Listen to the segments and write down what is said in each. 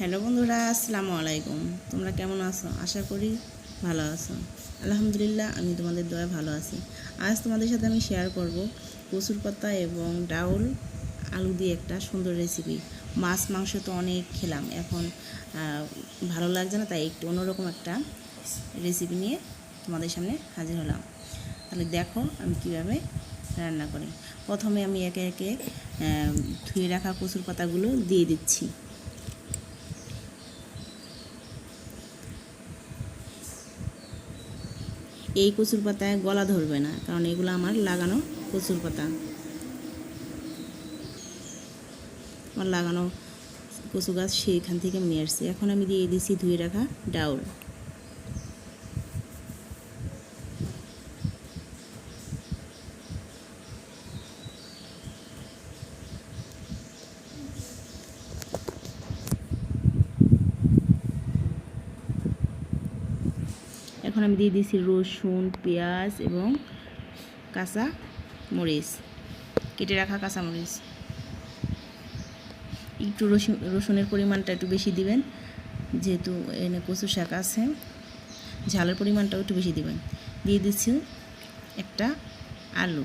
Hello বন্ধুরা, আসসালামু আলাইকুম। তোমরা কেমন আছো? আশা করি ভালো আছো। আলহামদুলিল্লাহ, আমি তোমাদের দয়া ভালো আছি। আজ তোমাদের সাথে আমি শেয়ার করব কচুর পাতা এবং ডাউল আলু দিয়ে একটা সুন্দর রেসিপি মাছ, মাংস তো অনেক খেলাম। এখন ভালো লাগছে না, তাই একটু অন্যরকম একটা রেসিপি নিয়ে তোমাদের সামনে হাজির হলাম। তাহলে দেখো আমি কীভাবে রান্না করি। প্রথমে আমি একে একে ধুয়ে রাখা কচুর পাতাগুলো দিয়ে দিচ্ছি। এই কচুর পাতায় গলা ধরবে না, কারণ এগুলো আমার লাগানো কচুর পাতা। আমার লাগানো কচু গাছ সেইখান থেকে আমি নিয়ে আসছি। এখন আমি দিয়ে দিচ্ছি ধুয়ে রাখা ডাউল। এখন আমি দিয়ে দিচ্ছি রসুন, পেঁয়াজ এবং কাঁচা মরিচ। কেটে রাখা কাঁচা মরিচ। একটু রসুন, রসুনের পরিমাণটা একটু বেশি দিবেন, যেহেতু এনে কচু শাক আছে। ঝালের পরিমাণটাও একটু বেশি দিবেন। দিয়ে দিচ্ছি একটা আলু।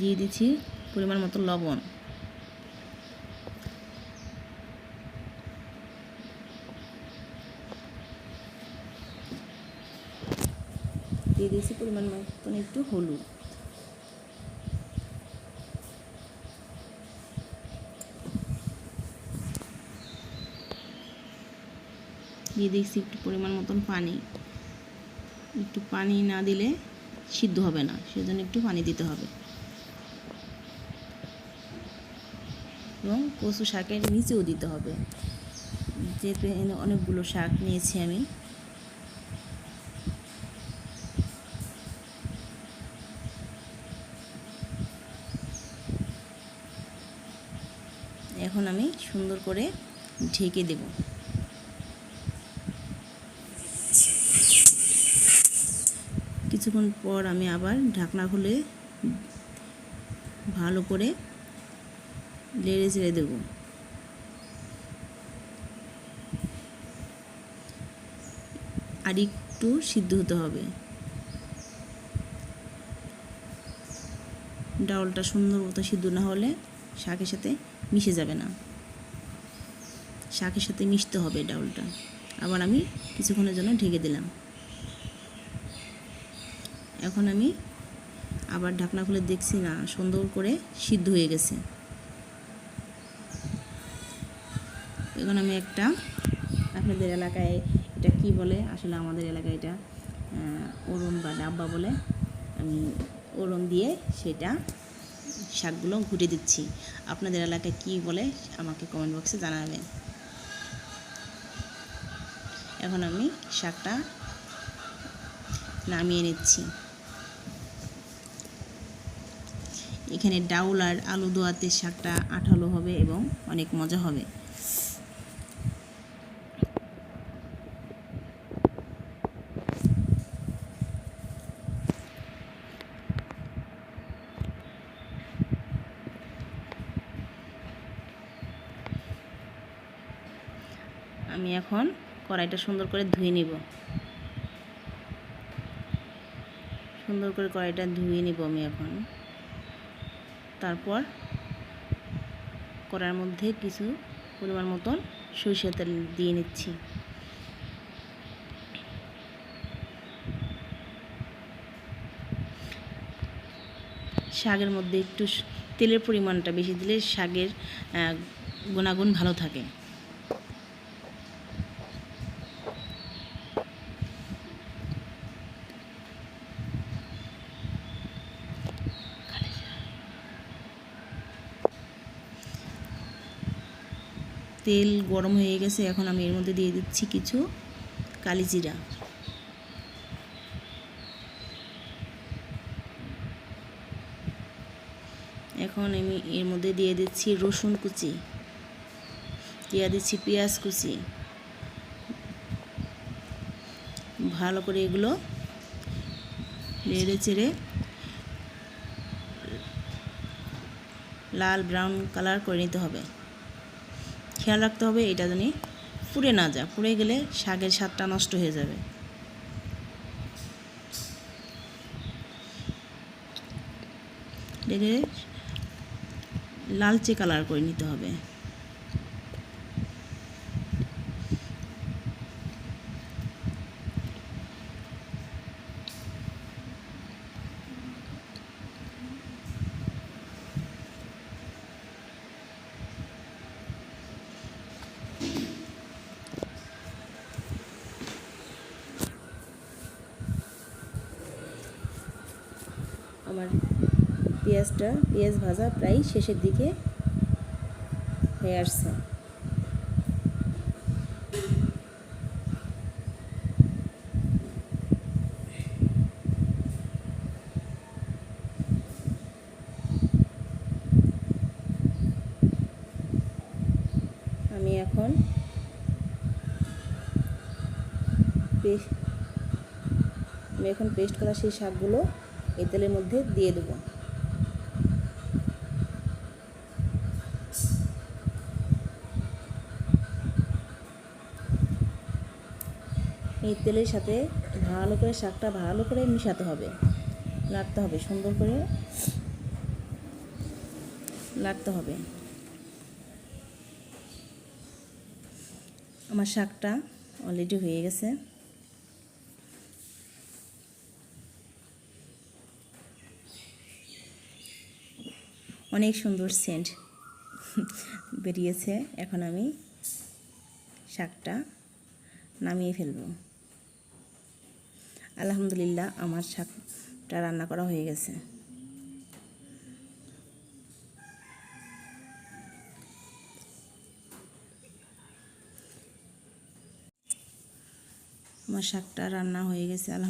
দিয়ে দিচ্ছি পরিমাণ মতো লবণ। দিয়ে দিয়েছি পরিমাণ মতন একটু হলুদ। দিয়ে দিয়েছি একটু পরিমাণ মতন পানি। একটু পানি না দিলে সিদ্ধ হবে না, সেজন্য একটু পানি দিতে হবে। এবং কচু শাকের নিচেও দিতে হবে। যেহেতু অনেকগুলো শাক নিয়েছি আমি। এখন আমি সুন্দর করে ঢেকে দেব। কিছুক্ষণ পর আমি আবার ঢাকনা খুলে ভালো করে লেড়ে চেড়ে দেব। আর একটু সিদ্ধ হতে হবে। ডাউলটা সুন্দর মতো সিদ্ধ না হলে শাকের সাথে মিশে যাবে না। শাকের সাথে মিশতে হবে ডাউলটা। আবার আমি কিছুক্ষণের জন্য ঢেকে দিলাম। এখন আমি আবার ঢাকনা খুলে দেখছি না, সুন্দর করে সিদ্ধ হয়ে গেছে। এখন আমি একটা আপনাদের এলাকায় এটা কি বলে? আসলে আমাদের এলাকায় এটা ওরম বা ডাব্বা বলে। আমি ওরম দিয়ে সেটা শাকগুলো ঘুরে দিচ্ছি। আপনাদের এলাকায় কি বলে আমাকে কমেন্ট বক্সে জানাবেন। এখন আমি শাকটা নামিয়ে নিচ্ছি। এখানে ডাউল আর আলু দোয়াতে শাকটা আঠালো হবে এবং অনেক মজা হবে। আমি এখন কড়াইটা সুন্দর করে ধুয়ে নিব। সুন্দর করে কড়াইটা ধুয়ে নিব আমি এখন। তারপর কড়াইয়ের মধ্যে কিছু পরিমাণ মতন সরিষা তেল দিয়ে নিচ্ছি। শাকের মধ্যে একটু তেলের পরিমাণটা বেশি দিলে শাকের গুণাগুণ ভালো থাকে। তেল গরম হয়ে গেছে, এখন আমি এর মধ্যে দিয়ে দিচ্ছি কিছু কালি জিরা এখন আমি এর মধ্যে দিয়ে দিচ্ছি রসুন কুচি, দিয়ে দিচ্ছি পেঁয়াজ কুচি। ভালো করে এগুলো নেড়ে চেড়ে লাল ব্রাউন কালার করে নিতে হবে। খেয়াল রাখতে হবে, এটা যেন পুড়ে না যায় পুড়ে গেলে শাকের স্বাদটা নষ্ট হয়ে যাবে। লালচে কালার করে নিতে হবে। আমার পেঁয়াজটা, পেঁয়াজ ভাজা প্রায় শেষের দিকে হয়ে আসছে। আমি এখন আমি এখন পেস্ট করা সেই শাকগুলো এই তেলের মধ্যে দিয়ে দেবো। এই তেলের সাথে ভালো করে শাকটা ভালো করে মিশাতে হবে। লাগতে হবে, সুন্দর করে লাগতে হবে। আমার শাকটা অলরেডি হয়ে গেছে। অনেক সুন্দর সেন্ট বেরিয়েছে। এখন আমি শাকটা নামিয়ে ফেলব। আলহামদুলিল্লাহ আমার শাকটা রান্না করা হয়ে গেছে। আমার শাকটা রান্না হয়ে গেছে আলহাম